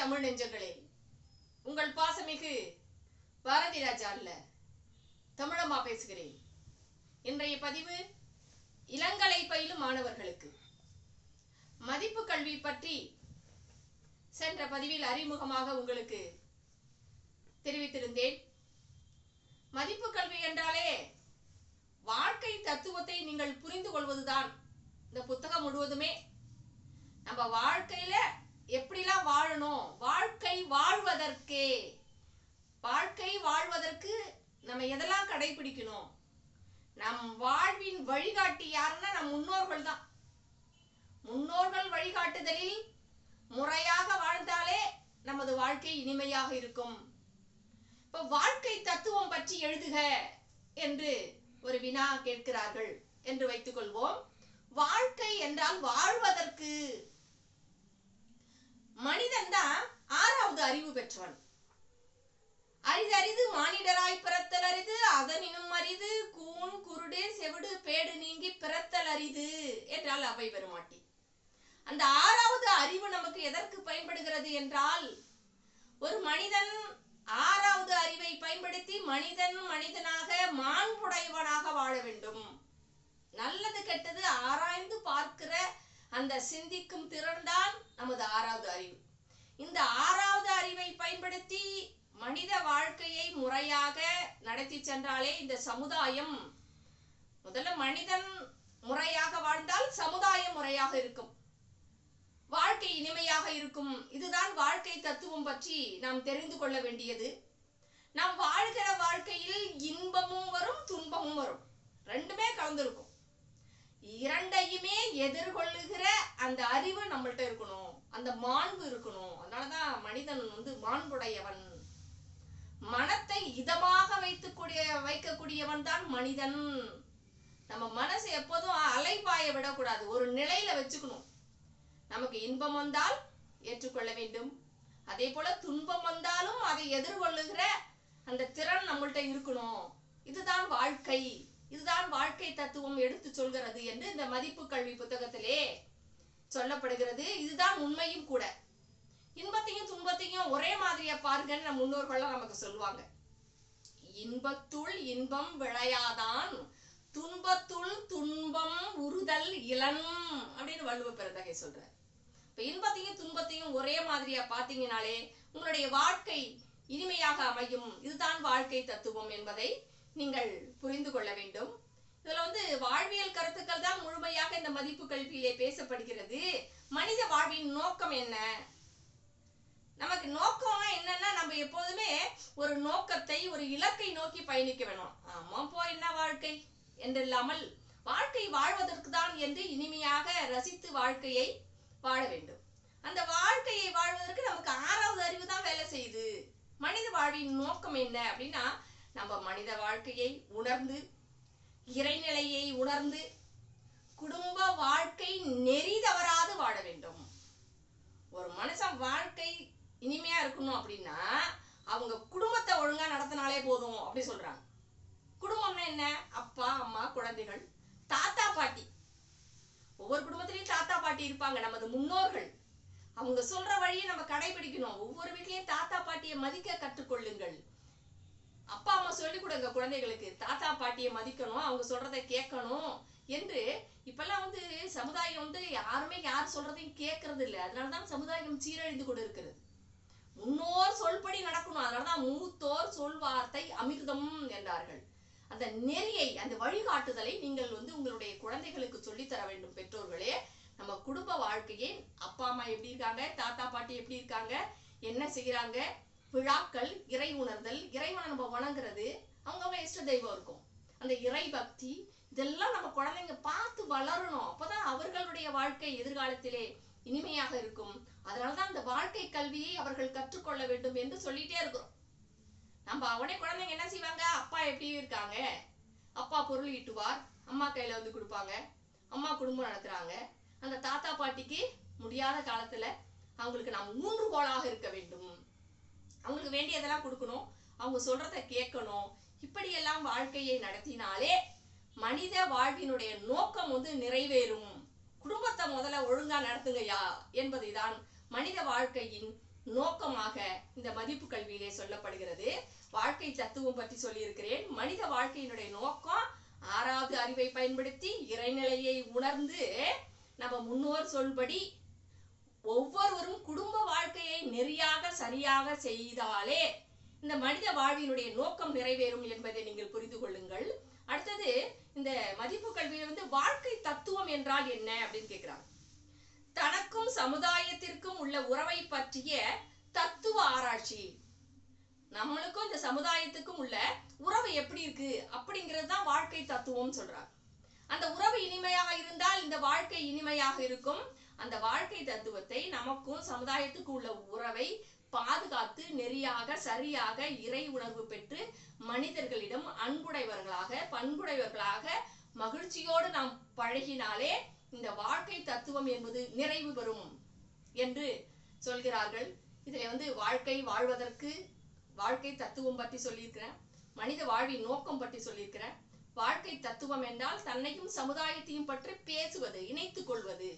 தமிழ் நெஞ்சங்களே. உங்கள் பாசமிகு பாரதி ராஜா அல்ல பேசுகிறேன். இன்றைய பதிவு இளங்கலை பயிலும் மாணவர்களுக்கு. மதிப்பு கல்வி பற்றி சென்ற பதிவில் அறிமுகமாக உங்களுக்கு தெரிவித்திருந்தேன். மதிப்பு கல்வி என்றாலே வாழ்க்கை தத்துவத்தை நீங்கள் புரிந்து கொள்வதுதான். இந்த புத்தகம் முழுவதுமே நம்ம வாழ்க்கையில எப்படிலாம் வாழணும்? வாழ்க்கை வாழ்வதற்கே. வாழ்க்கை வாழ்வதற்கு நம்ம எதெல்லாம் கடைபிடிக்கணும் நம் வாழ்வின் வழிகாட்டி யாருன்னா நம் முன்னோர்கள் தான். முன்னோர்கள் வழிகாட்டுதலில் முறையாக வாழ்ந்தாலே நமது வாழ்க்கை இனிமையாக இருக்கும். இப்ப வாழ்க்கை தத்துவம் பற்றி எழுதுக என்று ஒரு வினா கேட்கிறார்கள் என்று வைத்துக் கொள்வோம் வாழ்க்கை என்றால் வாழ்வதற்கு. மனிதன் தான் ஆறாவது அறிவு பெற்றவன். அரிதறிது மானிடராய் பிறத்தல் அரிது அதனினும் அரிது கூன் குருடு செவிடு பேடு நீங்கி பிறத்தல் அரிது என்றால் அவை பெருமாட்டி. அந்த ஆறாவது அறிவு நமக்கு எதற்கு பயன்படுகிறது என்றால் ஒரு மனிதன் ஆறாவது அறிவை பயன்படுத்தி மனிதன் மனிதனாக மாண்புடையவனாக வாழ வேண்டும். நல்லது கெட்டது ஆராய்ந்து பார்க்கிற அந்த சிந்திக்கும் அதாவது ஆறாவது அறிவு. இந்த ஆறாவது அறிவை பயன்படுத்தி மனித வாழ்க்கையை முறையாக நடத்தி சென்றாலே இந்த சமுதாயம் முதல்ல மனிதன் முறையாக வாழ்ந்தால் சமுதாயம் முறையாக இருக்கும். வாழ்க்கை இனிமையாக இருக்கும். இதுதான் வாழ்க்கை தத்துவம் பற்றி நாம் தெரிந்து கொள்ள வேண்டியது. நாம் வாழ்கிற வாழ்க்கையில் இன்பமும் வரும் துன்பமும் வரும். ரெண்டுமே கலந்துருக்கும். இரண்டையுமே எதிர்கொள்ளுகிற அந்த அறிவு நம்மள்ட்ட இருக்கணும். அந்த மாண்பு இருக்கணும். அதனாலதான் மனிதன் வந்து மாண்புடையவன். மனத்தை இதமாக வைத்துக்கூடிய வைக்கக்கூடியவன் தான் மனிதன். நம்ம மனசு எப்போதும் அலைபாய விடக்கூடாது. ஒரு நிலையில வச்சுக்கணும். நமக்கு இன்பம் வந்தால் ஏற்றுக்கொள்ள வேண்டும். அதே போல துன்பம் வந்தாலும் அதை எதிர்கொள்ளுகிற அந்த திறன் நம்மள்ட்ட இருக்கணும். இதுதான் வாழ்க்கை. இதுதான் வாழ்க்கை தத்துவம் எடுத்து சொல்கிறது என்று இந்த மதிப்பு கல்வி புத்தகத்திலே சொல்லப்படுகிறது. இதுதான் உண்மையும் கூட. இன்பத்தையும் துன்பத்தையும் ஒரே மாதிரியா பாருங்கன்னு நம்ம முன்னோர்கள்லாம் நமக்கு சொல்லுவாங்க. இன்பத்துள் இன்பம் விளையாதான் துன்பத்துள் துன்பம் உறுதல் இளன் அப்படின்னு வள்ளுவ பெருந்தகை சொல்றார். இப்ப இன்பத்தையும் துன்பத்தையும் ஒரே மாதிரியா பாத்தீங்கனாலே உங்களுடைய வாழ்க்கை இனிமையாக அமையும். இதுதான் வாழ்க்கை தத்துவம் என்பதை நீங்கள் புரிந்து கொள்ள வேண்டும். இதுல வந்து வாழ்வியல் கருத்துக்கள் தான் முழுமையாக இந்த மதிப்பு கல்வியிலே பேசப்படுகிறது. மனித வாழ்வின் நோக்கம் என்ன? நமக்கு நோக்கம்னா என்னன்னா நம்ம எப்போதுமே ஒரு நோக்கத்தை ஒரு இலக்கை நோக்கி பயணிக்க வேணும். ஆமா போ என்ன வாழ்க்கை? என்றில்லாமல் வாழ்க்கை வாழ்வதற்கு தான் என்று இனிமையாக ரசித்து வாழ்க்கையை வாழ வேண்டும். அந்த வாழ்க்கையை வாழ்வதற்கு நமக்கு ஆறாவது அறிவு தான் வேலை செய்யுது. மனித வாழ்வின் நோக்கம் என்ன அப்படின்னா நம்ம மனித வாழ்க்கையை உணர்ந்து இறைநிலையை உணர்ந்து குடும்ப வாழ்க்கை நெறி தவறாது வாழ வேண்டும். ஒரு மனுஷன் வாழ்க்கை இனிமையா இருக்கணும் அப்படின்னா அவங்க குடும்பத்தை ஒழுங்கா நடத்தினாலே போதும் அப்படி சொல்றாங்க. குடும்பம்னா என்ன? அப்பா அம்மா குழந்தைகள் தாத்தா பாட்டி. ஒவ்வொரு குடும்பத்திலையும் தாத்தா பாட்டி இருப்பாங்க. நமது முன்னோர்கள் அவங்க சொல்ற வழியை நம்ம கடைபிடிக்கணும். ஒவ்வொரு வீட்லயும் தாத்தா பாட்டியை மதிக்க கற்றுக்கொள்ளுங்கள். அப்பா அம்மா சொல்லி கொடுங்க குழந்தைகளுக்கு. தாத்தா பாட்டியை மதிக்கணும் அவங்க சொல்றதை கேட்கணும் என்று இப்பெல்லாம் வந்து சமுதாயம் வந்து யாருமே யார் சொல்றதையும் கேட்கறது இல்லை அதனாலதான் சமுதாயம் சீரழிந்து கொண்டு இருக்கிறது முன்னோர் சொல்படி நடக்கணும். அதனாலதான் மூத்தோர் சொல்வார்த்தை அமிர்தம் என்றார்கள். அந்த நெறியை அந்த வழிகாட்டுதலை நீங்கள் வந்து உங்களுடைய குழந்தைகளுக்கு சொல்லித் தர வேண்டும் பெற்றோர்களே. நம்ம குடும்ப வாழ்க்கையை அப்பா அம்மா எப்படி இருக்காங்க? தாத்தா பாட்டி எப்படி இருக்காங்க? என்ன செய்யறாங்க விழாக்கள் இறை உணர்தல் இறைவனை நம்ம வணங்குறது அவங்கவுங்க இஷ்ட தெய்வம் இருக்கும். அந்த இறை பக்தி இதெல்லாம் நம்ம குழந்தைங்க பார்த்து வளரணும். அப்பதான் அவர்களுடைய வாழ்க்கை எதிர்காலத்திலே இனிமையாக இருக்கும். அதனாலதான் அந்த வாழ்க்கை கல்வியை அவர்கள் கற்றுக்கொள்ள வேண்டும் என்று சொல்லிட்டே இருக்கிறோம். நம்ம அவனே குழந்தைங்க என்ன செய்வாங்க? அப்பா எப்படி இருக்காங்க? அப்பா பொருள் ஈட்டுவார். அம்மா கையில வந்து கொடுப்பாங்க. அம்மா குடும்பம் நடத்துறாங்க. அந்த தாத்தா பாட்டிக்கு முடியாத காலத்துல அவங்களுக்கு நாம் ஊன்றுகோலாக இருக்க வேண்டும். அவங்களுக்கு வேண்டியதெல்லாம் கொடுக்கணும். அவங்க சொல்றத கேட்கணும். இப்படியெல்லாம் வாழ்க்கையை நடத்தினாலே மனித வாழ்வினுடைய நோக்கம் வந்து நிறைவேறும். குடும்பத்தை முதல்ல ஒழுங்கா நடத்துங்கயா என்பதுதான் மனித வாழ்க்கையின் நோக்கமாக இந்த மதிப்பு கல்வியிலே சொல்லப்படுகிறது. வாழ்க்கை தத்துவம் பற்றி சொல்லியிருக்கிறேன். மனித வாழ்க்கையினுடைய நோக்கம் ஆறாவது அறிவை பயன்படுத்தி இறைநிலையை உணர்ந்து நம்ம முன்னோர் சொல்படி ஒவ்வொருவரும் குடும்ப வாழ்க்கையை நெறியாக சரியாக செய்தாலே இந்த மனித வாழ்வினுடைய நோக்கம் நிறைவேறும் என்பதை நீங்கள் புரிந்து கொள்ளுங்கள். அடுத்தது இந்த மதிப்பு கல்வியில வந்து வாழ்க்கை தத்துவம் என்றால் என்ன அப்படின்னு கேட்கிறாங்க. தனக்கும் சமுதாயத்திற்கும் உள்ள உறவை பற்றிய தத்துவ ஆராய்ச்சி. நம்மளுக்கும் இந்த சமுதாயத்துக்கும் உள்ள உறவு எப்படி இருக்கு? அப்படிங்கிறது தான் வாழ்க்கை தத்துவம் சொல்றாங்க. அந்த உறவு இனிமையாக இருந்தால் இந்த வாழ்க்கை இனிமையாக இருக்கும். அந்த வாழ்க்கை தத்துவத்தை நமக்கும் சமுதாயத்துக்கு உள்ள உறவை பாதுகாத்து நெறியாக சரியாக இறை உணர்வு பெற்று மனிதர்களிடம் அன்புடையவர்களாக பண்புடையவர்களாக மகிழ்ச்சியோடு நாம் பழகினாலே இந்த வாழ்க்கை தத்துவம் என்பது நிறைவு பெறும் என்று சொல்கிறார்கள். இதில் வந்து வாழ்க்கை வாழ்வதற்கு வாழ்க்கை தத்துவம் பற்றி சொல்லியிருக்கிறேன். மனித வாழ்வின் நோக்கம் பற்றி சொல்லியிருக்கிறேன். வாழ்க்கை தத்துவம் என்றால் தன்னையும் சமுதாயத்தையும் பற்றி பேசுவது இணைத்துக் கொள்வது.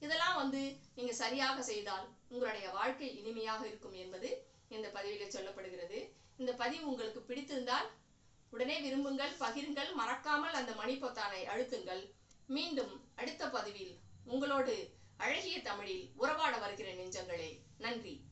இதெல்லாம் வந்து நீங்க சரியாக செய்தால் உங்களுடைய வாழ்க்கை இனிமையாக இருக்கும் என்பது இந்த பதிவிலே சொல்லப்படுகிறது. இந்த பதிவு உங்களுக்கு பிடித்திருந்தால் உடனே விரும்புங்கள் பகிருங்கள் மறக்காமல் அந்த மணி பொத்தானை அழுத்துங்கள். மீண்டும் அடுத்த பதிவில் உங்களோடு அழகிய தமிழில் உறவாட வருகிற நெஞ்சங்களே. நன்றி.